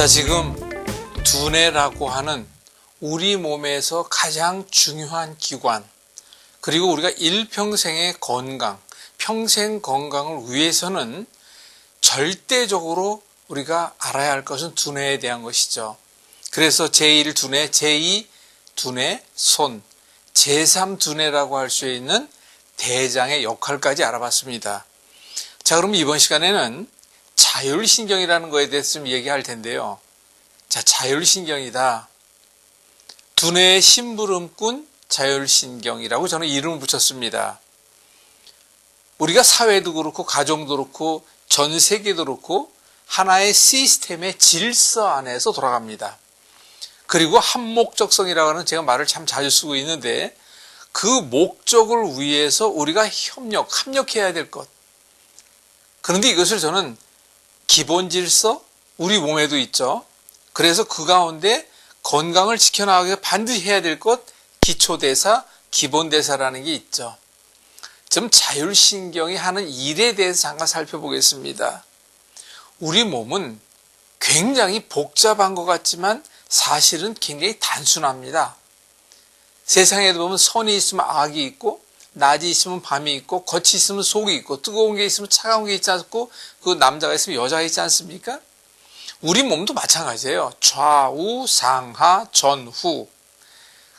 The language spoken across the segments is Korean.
자, 지금 두뇌라고 하는 우리 몸에서 가장 중요한 기관, 그리고 우리가 일평생의 건강, 평생 건강을 위해서는 절대적으로 우리가 알아야 할 것은 두뇌에 대한 것이죠. 그래서 제1 두뇌, 제2 두뇌, 손, 제3 두뇌라고 할 수 있는 대장의 역할까지 알아봤습니다. 자, 그럼 이번 시간에는 자율신경이라는 거에 대해서 좀 얘기할 텐데요. 자, 자율신경이다. 두뇌의 심부름꾼 자율신경이라고 저는 이름을 붙였습니다. 우리가 사회도 그렇고 가정도 그렇고 전 세계도 그렇고 하나의 시스템의 질서 안에서 돌아갑니다. 그리고 한목적성이라고 하는 제가 말을 참 자주 쓰고 있는데 그 목적을 위해서 우리가 협력, 합력해야 될 것. 그런데 이것을 저는 기본 질서, 우리 몸에도 있죠. 그래서 그 가운데 건강을 지켜나가기 위해 반드시 해야 될 것, 기초대사, 기본대사라는 게 있죠. 좀 자율신경이 하는 일에 대해서 잠깐 살펴보겠습니다. 우리 몸은 굉장히 복잡한 것 같지만 사실은 굉장히 단순합니다. 세상에도 보면 선이 있으면 악이 있고 낮이 있으면 밤이 있고 겉이 있으면 속이 있고 뜨거운 게 있으면 차가운 게 있지 않고 그 남자가 있으면 여자가 있지 않습니까? 우리 몸도 마찬가지예요. 좌우, 상하, 전후.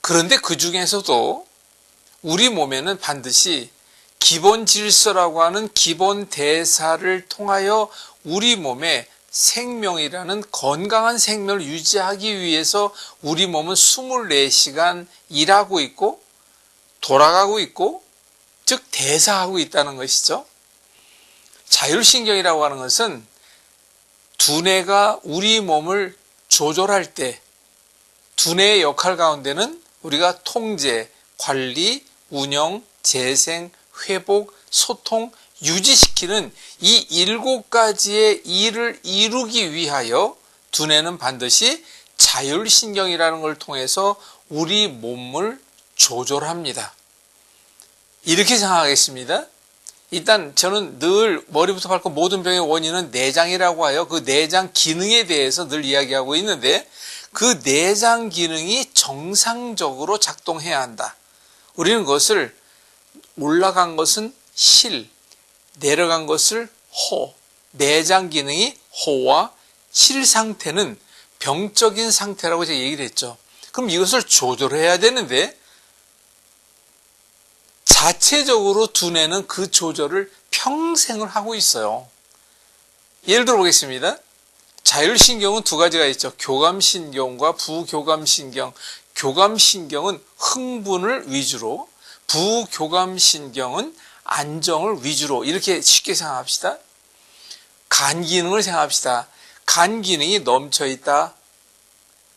그런데 그 중에서도 우리 몸에는 반드시 기본 질서라고 하는 기본 대사를 통하여 우리 몸에 생명이라는 건강한 생명을 유지하기 위해서 우리 몸은 24시간 일하고 있고 돌아가고 있고 즉 대사하고 있다는 것이죠. 자율신경이라고 하는 것은 두뇌가 우리 몸을 조절할 때 두뇌의 역할 가운데는 우리가 통제, 관리, 운영, 재생, 회복, 소통, 유지시키는 이 일곱 가지의 일을 이루기 위하여 두뇌는 반드시 자율신경이라는 걸 통해서 우리 몸을 조절합니다. 이렇게 생각하겠습니다. 일단 저는 늘 머리부터 발끝 모든 병의 원인은 내장이라고 하여 그 내장 기능에 대해서 늘 이야기하고 있는데 그 내장 기능이 정상적으로 작동해야 한다. 우리는 그것을 올라간 것은 실, 내려간 것을 호, 내장 기능이 호와 실 상태는 병적인 상태라고 제가 얘기를 했죠. 그럼 이것을 조절해야 되는데 자체적으로 두뇌는 그 조절을 평생을 하고 있어요. 예를 들어 보겠습니다. 자율신경은 두 가지가 있죠. 교감신경과 부교감신경. 교감신경은 흥분을 위주로, 부교감신경은 안정을 위주로 이렇게 쉽게 생각합시다. 간 기능을 생각합시다. 간 기능이 넘쳐 있다.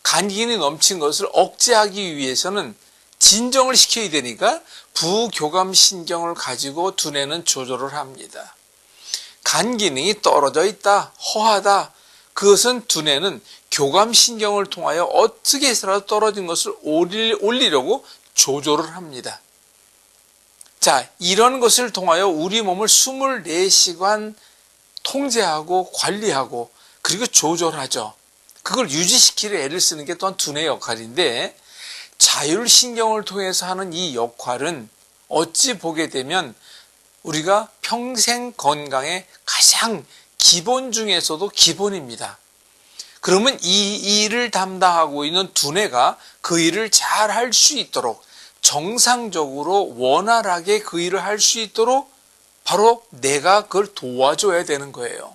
간 기능이 넘친 것을 억제하기 위해서는 진정을 시켜야 되니까 부교감 신경을 가지고 두뇌는 조절을 합니다. 간 기능이 떨어져 있다, 허하다. 그것은 두뇌는 교감 신경을 통하여 어떻게 해서라도 떨어진 것을 올리려고 조절을 합니다. 자, 이런 것을 통하여 우리 몸을 24시간 통제하고 관리하고 그리고 조절하죠. 그걸 유지시키려 애를 쓰는 게 또한 두뇌 역할인데 자율신경을 통해서 하는 이 역할은 어찌 보게 되면 우리가 평생 건강의 가장 기본 중에서도 기본입니다. 그러면 이 일을 담당하고 있는 두뇌가 그 일을 잘 할 수 있도록 정상적으로 원활하게 그 일을 할 수 있도록 바로 내가 그걸 도와줘야 되는 거예요.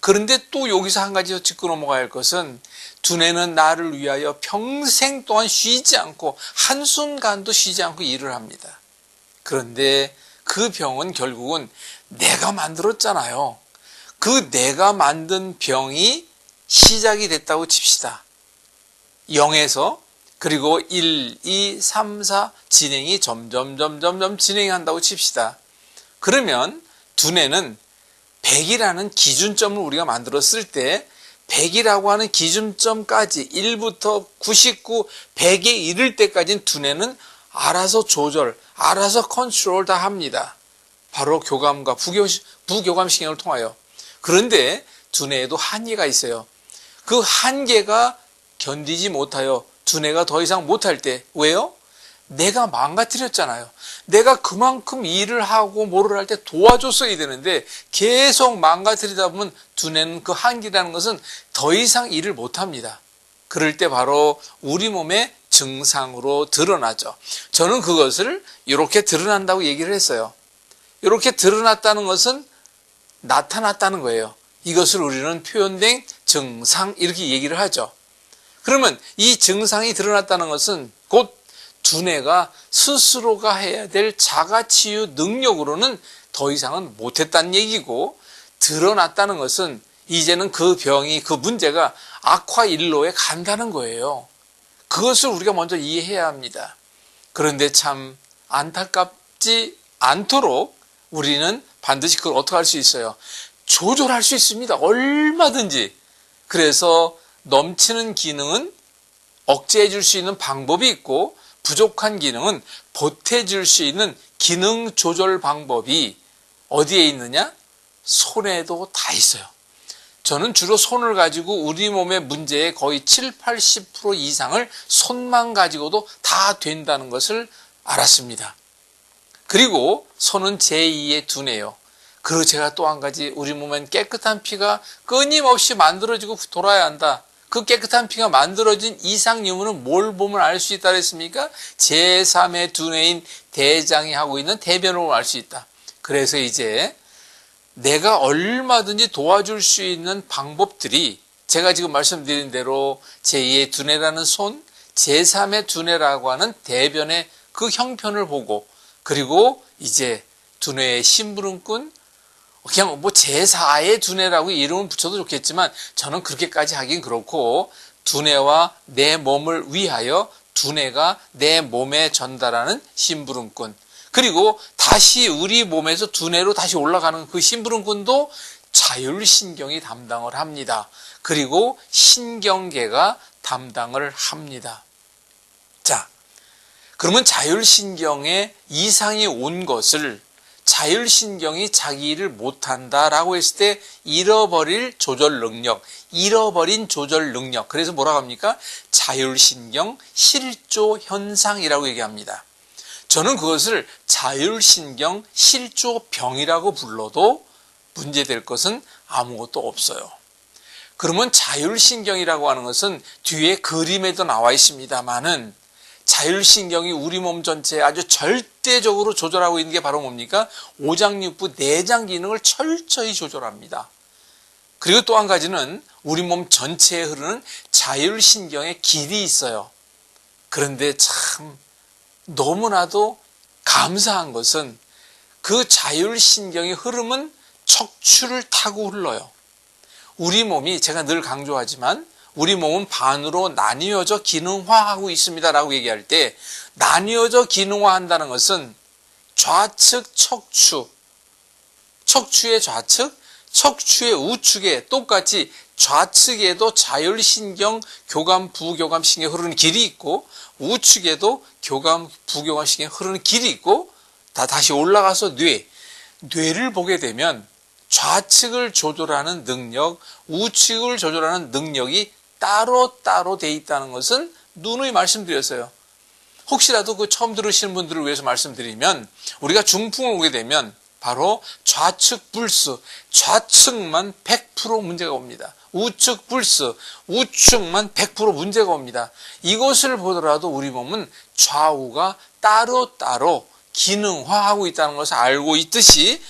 그런데 또 여기서 한 가지 더 짚고 넘어가야 할 것은 두뇌는 나를 위하여 평생 동안 쉬지 않고 한순간도 쉬지 않고 일을 합니다. 그런데 그 병은 결국은 내가 만들었잖아요. 그 내가 만든 병이 시작이 됐다고 칩시다. 0에서 그리고 1, 2, 3, 4 진행이 점점 점점 점 진행한다고 칩시다. 그러면 두뇌는 100이라는 기준점을 우리가 만들었을 때 100이라고 하는 기준점까지 1부터 99, 100에 이를 때까지는 두뇌는 알아서 조절, 알아서 컨트롤 다 합니다. 바로 교감과 부교, 부교감신경을 통하여. 그런데 두뇌에도 한계가 있어요. 그 한계가 견디지 못하여 두뇌가 더 이상 못할 때 왜요? 내가 망가뜨렸잖아요. 내가 그만큼 일을 하고 뭐를 할 때 도와줬어야 되는데 계속 망가뜨리다 보면 두뇌는 그 한계라는 것은 더 이상 일을 못합니다. 그럴 때 바로 우리 몸의 증상으로 드러나죠. 저는 그것을 이렇게 드러난다고 얘기를 했어요. 이렇게 드러났다는 것은 나타났다는 거예요. 이것을 우리는 표현된 증상 이렇게 얘기를 하죠. 그러면 이 증상이 드러났다는 것은 곧 두뇌가 스스로가 해야 될 자가치유 능력으로는 더 이상은 못했다는 얘기고 드러났다는 것은 이제는 그 병이 그 문제가 악화 일로에 간다는 거예요. 그것을 우리가 먼저 이해해야 합니다. 그런데 참 안타깝지 않도록 우리는 반드시 그걸 어떻게 할 수 있어요? 조절할 수 있습니다. 얼마든지. 그래서 넘치는 기능은 억제해 줄 수 있는 방법이 있고 부족한 기능은 보태줄 수 있는 기능 조절 방법이 어디에 있느냐? 손에도 다 있어요. 저는 주로 손을 가지고 우리 몸의 문제의 거의 7, 80% 이상을 손만 가지고도 다 된다는 것을 알았습니다. 그리고 손은 제2의 두뇌요. 그리고 제가 또 한 가지 우리 몸엔 깨끗한 피가 끊임없이 만들어지고 돌아야 한다. 그 깨끗한 피가 만들어진 이상 유무는 뭘 보면 알 수 있다 그랬습니까? 제3의 두뇌인 대장이 하고 있는 대변을 보면 알수 있다. 그래서 이제 내가 얼마든지 도와줄 수 있는 방법들이 제가 지금 말씀드린 대로 제2의 두뇌라는 손, 제3의 두뇌라고 하는 대변의 그 형편을 보고 그리고 이제 두뇌의 심부름꾼, 그냥 뭐 제4의 두뇌라고 이름을 붙여도 좋겠지만 저는 그렇게까지 하긴 그렇고 두뇌와 내 몸을 위하여 두뇌가 내 몸에 전달하는 심부름꾼 그리고 다시 우리 몸에서 두뇌로 다시 올라가는 그 심부름꾼도 자율신경이 담당을 합니다. 그리고 신경계가 담당을 합니다. 자, 그러면 자율신경에 이상이 온 것을 자율신경이 자기 일을 못한다라고 했을 때 잃어버릴 조절 능력, 잃어버린 조절 능력. 그래서 뭐라고 합니까? 자율신경 실조 현상이라고 얘기합니다. 저는 그것을 자율신경 실조병이라고 불러도 문제될 것은 아무것도 없어요. 그러면 자율신경이라고 하는 것은 뒤에 그림에도 나와 있습니다만은 자율신경이 우리 몸 전체에 아주 절대적으로 조절하고 있는 게 바로 뭡니까? 오장육부 내장 기능을 철저히 조절합니다. 그리고 또 한 가지는 우리 몸 전체에 흐르는 자율신경의 길이 있어요. 그런데 참 너무나도 감사한 것은 그 자율신경의 흐름은 척추를 타고 흘러요. 우리 몸이 제가 늘 강조하지만 우리 몸은 반으로 나뉘어져 기능화하고 있습니다라고 얘기할 때 나뉘어져 기능화한다는 것은 좌측 척추, 척추의 좌측, 척추의 우측에 똑같이 좌측에도 자율신경, 교감, 부교감 신경이 흐르는 길이 있고 우측에도 교감, 부교감 신경이 흐르는 길이 있고 다 다시 올라가서 뇌, 뇌를 보게 되면 좌측을 조절하는 능력, 우측을 조절하는 능력이 따로 따로 돼 있다는 것은 누누이 말씀드렸어요. 혹시라도 그 처음 들으시는 분들을 위해서 말씀드리면 우리가 중풍을 오게 되면 바로 좌측 불스, 좌측만 100% 문제가 옵니다. 우측 불스, 우측만 100% 문제가 옵니다. 이것을 보더라도 우리 몸은 좌우가 따로따로 기능화하고 있다는 것을 알고 있듯이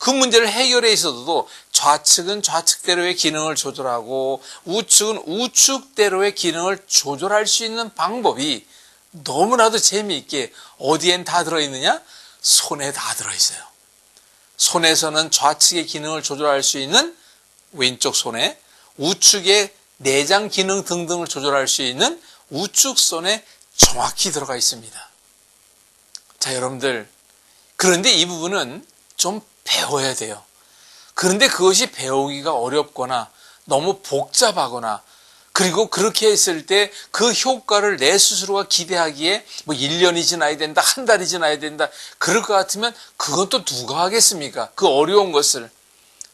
그 문제를 해결해 있어도 좌측은 좌측대로의 기능을 조절하고 우측은 우측대로의 기능을 조절할 수 있는 방법이 너무나도 재미있게 어디엔 다 들어있느냐? 손에 다 들어있어요. 손에서는 좌측의 기능을 조절할 수 있는 왼쪽 손에 우측의 내장 기능 등등을 조절할 수 있는 우측 손에 정확히 들어가 있습니다. 자, 여러분들. 그런데 이 부분은 좀 배워야 돼요. 그런데 그것이 배우기가 어렵거나 너무 복잡하거나 그리고 그렇게 했을 때 그 효과를 내 스스로가 기대하기에 뭐 1년이 지나야 된다, 한 달이 지나야 된다. 그럴 것 같으면 그건 또 누가 하겠습니까? 그 어려운 것을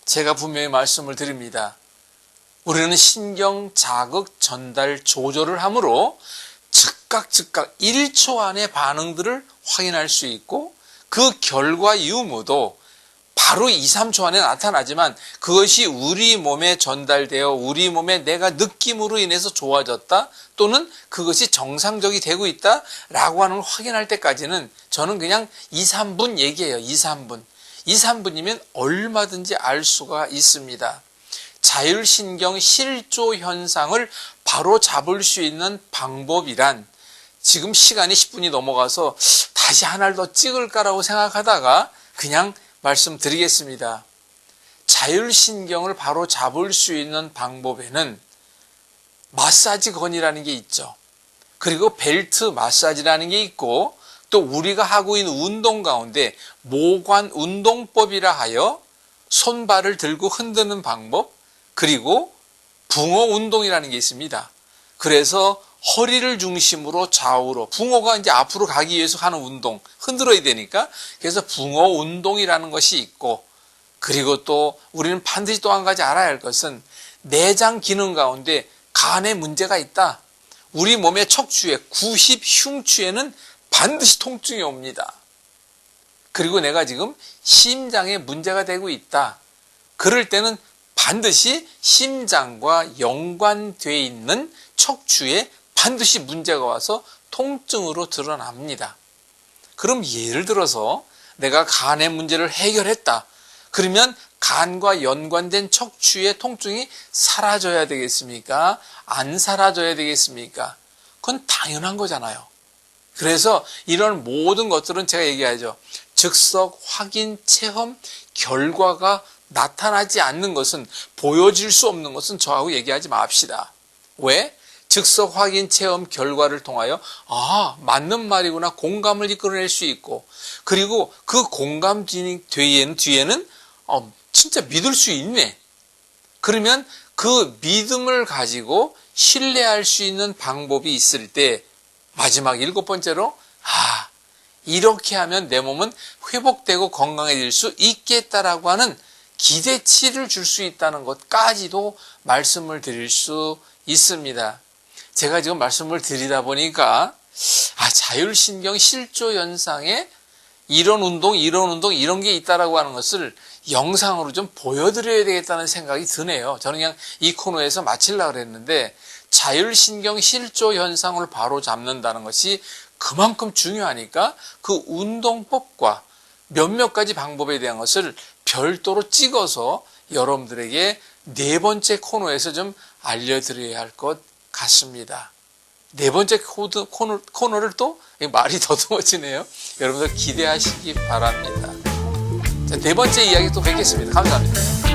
제가 분명히 말씀을 드립니다. 우리는 신경 자극 전달 조절을 함으로 즉각 즉각 1초 안에 반응들을 확인할 수 있고 그 결과 유무도 바로 2, 3초 안에 나타나지만 그것이 우리 몸에 전달되어 우리 몸에 내가 느낌으로 인해서 좋아졌다 또는 그것이 정상적이 되고 있다 라고 하는 걸 확인할 때까지는 저는 그냥 2, 3분 얘기해요. 2, 3분. 2, 3분이면 얼마든지 알 수가 있습니다. 자율신경 실조 현상을 바로 잡을 수 있는 방법이란 지금 시간이 10분이 넘어가서 다시 하나를 더 찍을까라고 생각하다가 그냥 말씀드리겠습니다. 자율신경을 바로 잡을 수 있는 방법에는 마사지 건이라는 게 있죠. 그리고 벨트 마사지라는 게 있고 또 우리가 하고 있는 운동 가운데 모관 운동법이라 하여 손발을 들고 흔드는 방법 그리고 붕어 운동이라는 게 있습니다. 그래서 허리를 중심으로 좌우로 붕어가 이제 앞으로 가기 위해서 하는 운동 흔들어야 되니까 그래서 붕어 운동이라는 것이 있고 그리고 또 우리는 반드시 또 한 가지 알아야 할 것은 내장 기능 가운데 간에 문제가 있다. 우리 몸의 척추의 90 흉추에는 반드시 통증이 옵니다. 그리고 내가 지금 심장에 문제가 되고 있다. 그럴 때는 반드시 심장과 연관돼 있는 척추에 반드시 문제가 와서 통증으로 드러납니다. 그럼 예를 들어서 내가 간의 문제를 해결했다. 그러면 간과 연관된 척추의 통증이 사라져야 되겠습니까? 안 사라져야 되겠습니까? 그건 당연한 거잖아요. 그래서 이런 모든 것들은 제가 얘기하죠. 즉석 확인 체험 결과가 나타나지 않는 것은 보여질 수 없는 것은 저하고 얘기하지 맙시다. 왜? 즉석 확인 체험 결과를 통하여 아 맞는 말이구나 공감을 이끌어낼 수 있고 그리고 그 공감 뒤에는 뒤에는 어, 진짜 믿을 수 있네. 그러면 그 믿음을 가지고 신뢰할 수 있는 방법이 있을 때 마지막 일곱 번째로 아 이렇게 하면 내 몸은 회복되고 건강해질 수 있겠다라고 하는 기대치를 줄 수 있다는 것까지도 말씀을 드릴 수 있습니다. 제가 지금 말씀을 드리다 보니까 아, 자율신경 실조 현상에 이런 운동, 이런 운동, 이런 게 있다라고 하는 것을 영상으로 좀 보여드려야 되겠다는 생각이 드네요. 저는 그냥 이 코너에서 마치려고 그랬는데 자율신경 실조 현상을 바로 잡는다는 것이 그만큼 중요하니까 그 운동법과 몇몇 가지 방법에 대한 것을 별도로 찍어서 여러분들에게 네 번째 코너에서 좀 알려드려야 할것 같습니다. 네 번째 코드, 코너, 코너를 또 말이 더듬어지네요. 여러분들 기대하시기 바랍니다. 자, 네 번째 이야기 또 뵙겠습니다. 감사합니다.